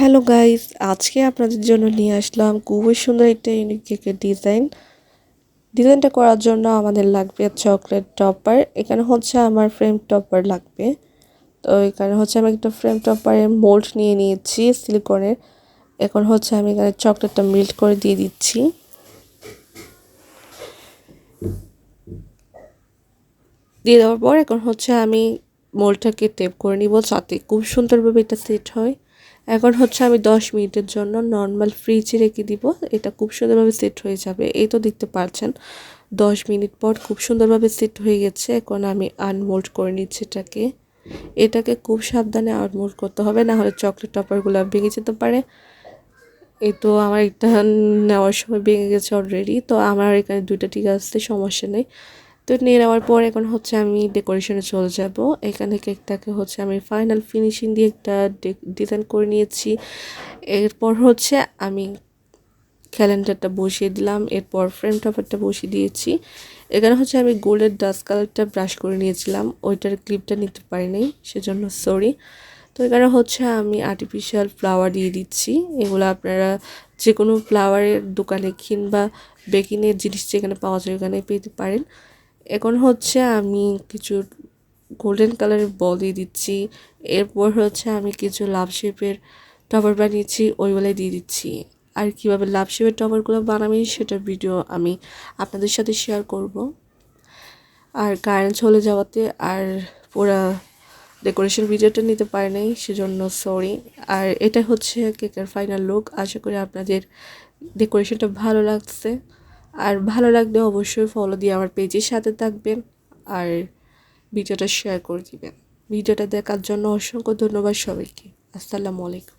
Hello guys আজকে আপনাদের জন্য নিয়ে আসলাম খুবই সুন্দর একটা ইউনিক কেকের ডিজাইন ডিজাইনটা করার জন্য আমাদের লাগবে চকলেট টপার এখানে হচ্ছে আমার ফ্রেম টপার লাগবে। তো এখানে হচ্ছে আমি একটা ফ্রেম টপারের মোল্ড নিয়ে নিয়েছি সিলিকনের এখন হচ্ছে আমি এখানে চকলেটটা মেল্ট করে দিয়ে দিচ্ছি। দিয়ে দেওয়ার পর এখন হচ্ছে আমি মোলটাকে টেপ করে নিব, যাতে খুব সুন্দরভাবে এটা সেট হয়। এখন হচ্ছে আমি দশ মিনিটের জন্য নর্মাল ফ্রিজে রেখে দিব। এটা খুব সুন্দরভাবে সেট হয়ে যাবে। এই তো দেখতে পাচ্ছেন, দশ মিনিট পর খুব সুন্দরভাবে সেট হয়ে গেছে। এখন আমি আনমোল্ড করে নিচ্ছি এটাকে। এটাকে খুব সাবধানে আনমোল্ড করতে হবে, না হলে চকলেট টপারগুলো ভেঙে যেতে পারে। এই তো আমার একটা নেওয়ার সময় ভেঙে গেছে অলরেডি তো আমার এখানে দুইটা ঠিক আসতে সমস্যা নেই। তো নিয়ে নেওয়ার পর এখন হচ্ছে আমি ডেকোরেশনে চলে যাব। এখানে কেকটাকে হচ্ছে আমি ফাইনাল ফিনিশিং দিয়ে একটা ডিজাইন করে নিয়েছি। এরপর হচ্ছে আমি ক্যালেন্ডারটা বসিয়ে দিলাম, এরপর ফ্রেম টপারটা বসিয়ে দিয়েছি। এখানে হচ্ছে আমি গোল্ডের ডাস্ট কালারটা ব্রাশ করে নিয়েছিলাম, ওইটার ক্লিপটা নিতে পারিনি, সেজন্য সরি তো এখানে হচ্ছে আমি আর্টিফিশিয়াল ফ্লাওয়ার দিয়ে দিচ্ছি, এগুলো আপনারা যে কোনো ফ্লাওয়ারের দোকানে কিংবা বেকিংয়ের জিনিস যেখানে পাওয়া যায় ওখানে পেতে পারেন। এখন হচ্ছে আমি কিছু গোল্ডেন কালারের বল দিয়ে দিচ্ছি। এরপর হচ্ছে আমি কিছু লাভ শেপের টপার বানিয়েছি, ওইগুলোই দিয়ে দিচ্ছি। আর কীভাবে লাভ শেপের টপারগুলো বানাবি সেটার ভিডিও আমি আপনাদের সাথে শেয়ার করব। আর কারেন্ট চলে যাওয়াতে আর পুরা ডেকোরেশন ভিডিওটা নিতে পারে নাই, সেজন্য সরি আর এটা হচ্ছে কেকের ফাইনাল লুক আশা করি আপনাদের ডেকোরেশনটা ভালো লাগছে। আর ভালো লাগলে অবশ্যই ফলো দিয়ে আমার পেজের সাথে থাকবেন আর ভিডিওটা শেয়ার করে দিবেন। ভিডিওটা দেখার জন্য অসংখ্য ধন্যবাদ সবাইকে। আসসালামু আলাইকুম।